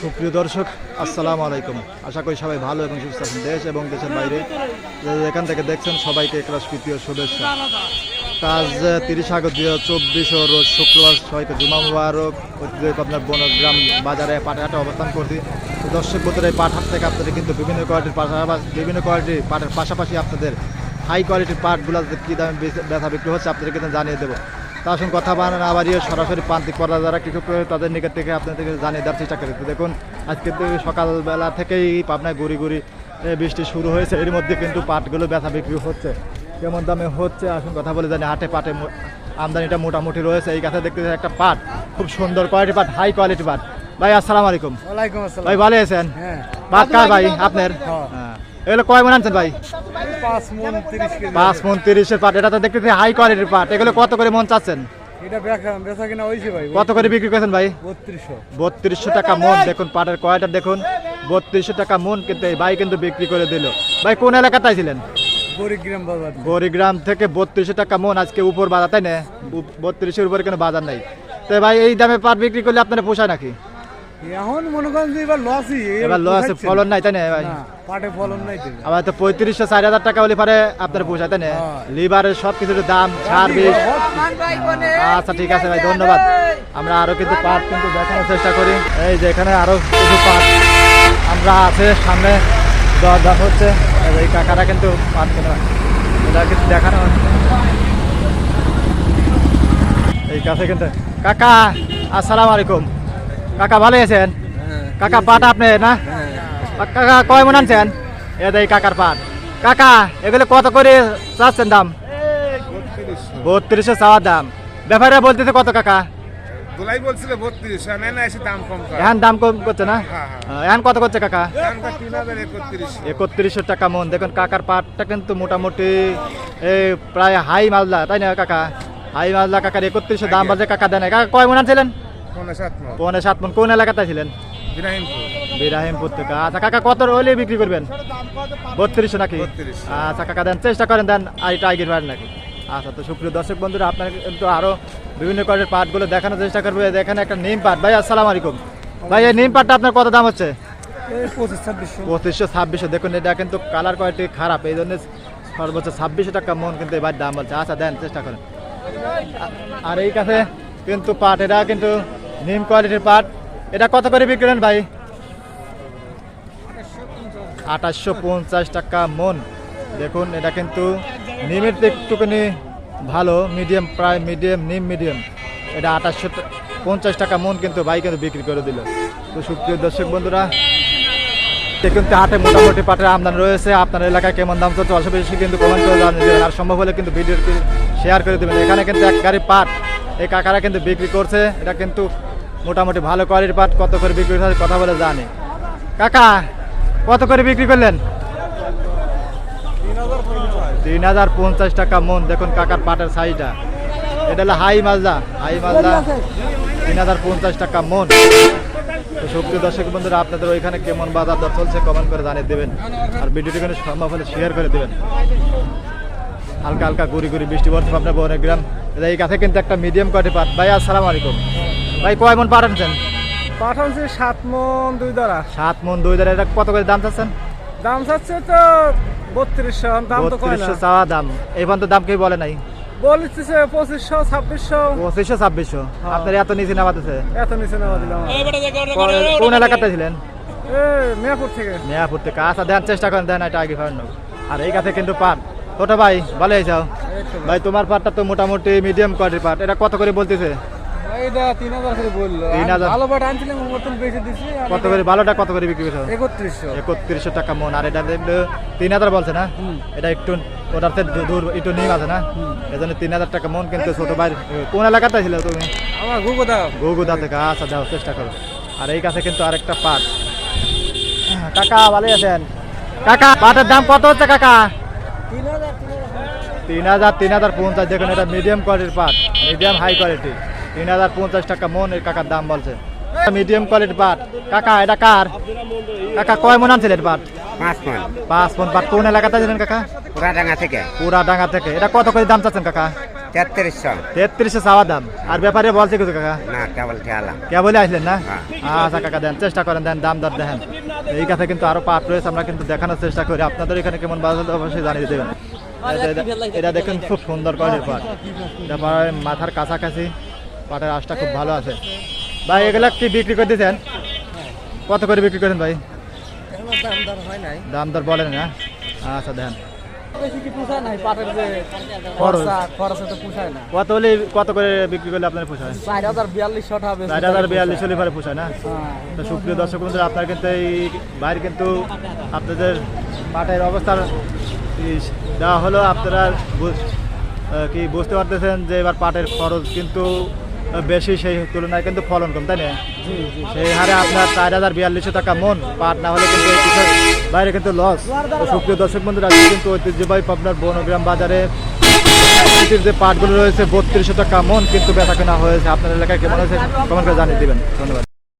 সুপ্রিয় দর্শক, আসসালামু আলাইকুম। আশা করি সবাই ভালো এবং সুস্থ আছেন দেশ এবং দেশের বাইরে। এখান থেকে দেখছেন সবাইকে ক্লাস তৃতীয় শুভেচ্ছা। আজ তিরিশ আগস্ট দুই হাজার চব্বিশ ও রোজ শুক্রবার সবাইকে জুমা মুবারক। ঐতিহ্য আপনার বনগ্রাম বাজারে পাটহাটে অবস্থান করছি। দর্শক বন্ধুরা, এই পাটহাট থেকে আপনাদের কিন্তু বিভিন্ন কোয়ালিটির পাশাপাশি, বিভিন্ন কোয়ালিটির পাটের পাশাপাশি আপনাদের হাই কোয়ালিটির পাটগুলো কী দামে বেচা বিক্রি হচ্ছে আপনাদের কিন্তু জানিয়ে দেবো। তা আসুন কথা বানান আবার সরাসরি প্রান্তিক পর্দা যারা কৃষক তাদের নিকট থেকে আপনাদেরকে জানিয়ে দেওয়ার চেষ্টা করি। তো দেখুন আজকে সকালবেলা থেকেই পাবনায় গুড়ি গুড়ি বৃষ্টি শুরু হয়েছে। এর মধ্যে কিন্তু পাটগুলো ব্যথা বিক্রি হচ্ছে। কেমন দামে হচ্ছে আসুন কথা বলে জানি। হাটে পাটে আমদানিটা মোটামুটি রয়েছে। এই কাছে দেখতে একটা পাট খুব সুন্দর কোয়ালিটি পাট হাই কোয়ালিটি পাট। ভাই আসসালামু আলাইকুম। ওয়ালাইকুম আসসালাম। ভাই ভালো আছেন? হ্যাঁ। পাট কার ভাই আপনার? হ্যাঁ। এগুলো কয় মন আনছেন ভাই? পাঁচ মন তিরিশের পাট। এটা তো দেখতেছি হাই কোয়ালিটির পাট। এগুলো কত করে মন চাচ্ছেন? কত করে বিক্রি করেছেন ভাই? বত্রিশশো। টাকা মন। দেখুন পাটের কয়টা দেখুন। বত্রিশশো টাকা মন কিন্তু এই ভাই কিন্তু বিক্রি করে দিল। ভাই কোন এলাকাতে ছিলেন? গরিগ্রাম থেকে। বত্রিশশো টাকা মন আজকে উপর বাজার তাই না? বত্রিশের উপরে কোনো বাজার নাই। তো ভাই এই দামে পাট বিক্রি করলে আপনারা পোষায় নাকি? এখন মনে করেন যে এবার লসই এবার লস ফলন নাই তাই না ভাই? পাটে ফলন নাই আবার তো পঁয়ত্রিশশো চার হাজার টাকা হলে পারে আপনারা পোষায় তাই না? হ্যাঁ। লিভারের সব কিছুর দাম ছাড় বিষ। আচ্ছা ঠিক আছে ভাই ধন্যবাদ। আমরা আরও কিন্তু পাট কিন্তু দেখানোর চেষ্টা করি। এই যে এখানে আরও কিছু পাট আমরা আছে সামনে দর দাম হচ্ছে। এই কাকারা কিন্তু পাট কেনা এটা কিন্তু দেখানো এই কাছে কিন্তু কাকা আসসালামু আলাইকুম। কাকা ভালো আছেন? কাকা পাট আপনি না? কাকা কয় মন আনছেন? এ দেই কাকার পাট। কাকা এগুলো কত করে চাচ্ছেন দাম? বত্রিশশো চাওয়ার দাম। ব্যাপারে বলতেছে কত কাকা? দুলাই বলছিল বত্রিশ না না এসে দাম কম কর। এখন দাম কম করছে না? হ্যাঁ, হ্যাঁ। এখন কত করছে কাকা? টাকা মন। দেখুন কাকার পাটটা কিন্তু মোটামুটি এই প্রায় হাই মালদা তাই না কাকা? হাই মালদা কাকার দাম বাজে কাকা দেন কাকা কয় মন আনছিলেন? পৌনে সাত মন কোন এলাকাতে ছিলেন বিরাহিমপুর। থেকে। আচ্ছা কাকা কত হলে বিক্রি করবেন? বত্রিশশো নাকি? আচ্ছা কাকা দেন চেষ্টা করেন দেন আর এটা আগের নাকি। আচ্ছা তো সুপ্রিয় দর্শক বন্ধুরা আপনার কিন্তু আরও বিভিন্ন কোয়ালিটির পাটগুলো দেখানোর চেষ্টা করবে। এখানে একটা নিম পাট। ভাই আসসালাম আলাইকুম। ভাই এই নিম পাটটা আপনার কত দাম হচ্ছে? পঁচিশশো ছাব্বিশশো। দেখুন এটা কিন্তু কালার কোয়ালিটি খারাপ। এই জন্য সর্বোচ্চ ছাব্বিশশো টাকা মন কিন্তু এবার দাম বলছে। আচ্ছা দেন চেষ্টা করেন। আর এই কাছে কিন্তু পাট এটা কিন্তু নিম কোয়ালিটির পাট এটা কত করে বিক্রি করেন ভাই? আঠাশশো পঞ্চাশ টাকা মন। দেখুন, এটা কিন্তু নিমের একটুখানি ভালো মিডিয়াম প্রায় মিডিয়াম নিম মিডিয়াম এটা আঠাশশো পঞ্চাশ টাকা মন কিন্তু ভাই কিন্তু বিক্রি করে দিল। তো সুপ্রিয় দর্শক বন্ধুরা কিন্তু হাটে মোটামুটি পাটের আমদানি রয়েছে। আপনার এলাকায় কেমন দাম চলছে অল্প বেশি কিন্তু কমেন্ট করে জানিয়ে আর সম্ভব হলে কিন্তু ভিডিও শেয়ার করে দেবেন। এখানে কিন্তু এক গাড়ি পাট, এই কাকারা কিন্তু বিক্রি করছে। এটা কিন্তু মোটামুটি ভালো কোয়ালিটির পাট, কত করে বিক্রি করে কথা বলে জানি। কাকা, কত করে বিক্রি করলেন? তিন হাজার পঞ্চাশ টাকা মন, দেখুন কাকার পাটের সাইজটা এটা হলো হাই মালদা হাই মালদা তিন হাজার পঞ্চাশ টাকা মন। সুপ্রিয় দর্শক বন্ধুরা, আপনাদের ওইখানে কেমন বাজার দর চলছে কমেন্ট করে জানিয়ে দেবেন। আর ভিডিওটি কোনো সম্ভব হলে শেয়ার করে দেবেন। হালকা হালকা গুড়ি গুড়ি বৃষ্টি পড়ছে আপনার বনের গ্রাম। এই কাছে কিন্তু একটা মিডিয়াম কোয়ালিটি পাট। ভাই আসসালামু আলাইকুম। ভাই কয় মন পাট আনছেন? পাঠানছে সাত মন দুই দ্বারা সাত মন দুই ধরে এটা কত করে দাম চাচ্ছেন? দাম চাচ্ছে তো বত্রিশশো দাম তো বত্রিশশো চাওয়া দাম। এই পর্যন্ত দাম কেউ বলে নাই? বলতেছে পঁচিশশো ছাব্বিশশো। পঁচিশশো ছাব্বিশশো। আপনার এত নিচে নামাতেছে এত নিচে নেওয়া দিলাম। কোন এলাকাতে ছিলেন? এ মেয়াপুর থেকে। মেয়াপুর থেকে। আচ্ছা দেন চেষ্টা করেন দেন এটা আগে ফাড়ানো আর এই কাছে কিন্তু পাট। ছোট ভাই ভালো হয়েছাও ভাই তোমার পাটটা তো মোটামুটি মিডিয়াম কোয়ালিটির পাট। এটা কত করে বলতেছে? এইটা তিন হাজার করে বলল। তিন হাজার। ভালো বাট আনছিলাম মতন বেশি দিছি আর কত করে ভালোটা কত করে বিক্রি করছ? একত্রিশশো। একত্রিশশো টাকা মন আর এটা দেখলে তিন হাজার বলছে না? এটা একটু ওটার দূর- দূর একটু নিম আছে না? এই জন্য টাকা মন কিন্তু ছোট ভাই কোন এলাকাতে ছিল তুমি? আমার গুগো দাও থেকে আচ্ছা চেষ্টা করো। আর এই কাছে কিন্তু আরেকটা পাট। কাকা ভালো আছেন? কাকা পাটের দাম কত হচ্ছে কাকা? তিন হাজার তিন হাজার। তিন হাজার পঞ্চাশ দেখুন এটা মিডিয়াম কোয়ালিটির পাট মিডিয়াম হাই কোয়ালিটি তিন হাজার পঞ্চাশ টাকা মন এই কাকার দাম বলছে। মিডিয়াম কোয়ালিটির পাট। কাকা এটা কার? কাকা কয় মন আনছিলেন পাট? পাঁচ মন। পাঁচ মন পাট। কোন এলাকাতে কাকা? পুরাডাঙ্গা থেকে। পুরা ডাঙ্গা থেকে। এটা কত করে দাম চাচ্ছেন কাকা? তেত্রিশশো। তেত্রিশে চাওয়া দাম। আর ব্যাপারে বলছে কিছু কাকা? না কেবল আসলেন না? হ্যাঁ। আচ্ছা কাকা দেন চেষ্টা করেন দেন দাম দর দেখেন এই কিন্তু আরও পাট রয়েছে আমরা কিন্তু দেখানোর চেষ্টা করি। আপনাদের এখানে কেমন বাজার অবশ্যই জানিয়ে দেবেন। এটা- এটা খুব সুন্দর করে পাট। এটা মাথার কাছাকাছি। পাটের আঁশটা খুব ভালো আছে। ভাই, এগুলা কি বিক্রি করে দিচ্ছেন কত করে বিক্রি করেন ভাই? দাম দর বলেন না। আচ্ছা দেন। পাটের কত হলে কত করে বিক্রি করলে আপনার হাজার না? কিন্তু এই বাইরে কিন্তু আপনাদের মাঠের অবস্থার দেওয়া হলো, আপনারা কি বুঝতে পারতেছেন যে এবার পাটের খরচ কিন্তু বেশি সেই তুলনায় কিন্তু ফলন কম, তাই না? সেই হারে আপনার চার হাজার বিয়াল্লিশশো টাকা মন, পাট না হলে কিন্তু বাইরে কিন্তু লস সুপ্রিয় দর্শক বন্ধুরা কিন্তু ঐতিহ্যবাহী আপনার বনগ্রাম বাজারে যে পাটগুলো রয়েছে, বত্রিশশো টাকা মন কিন্তু বেচা কেনা হয়েছে। আপনার এলাকায় কেমন হয়েছে কমেন্ট করে জানিয়ে দেবেন। ধন্যবাদ।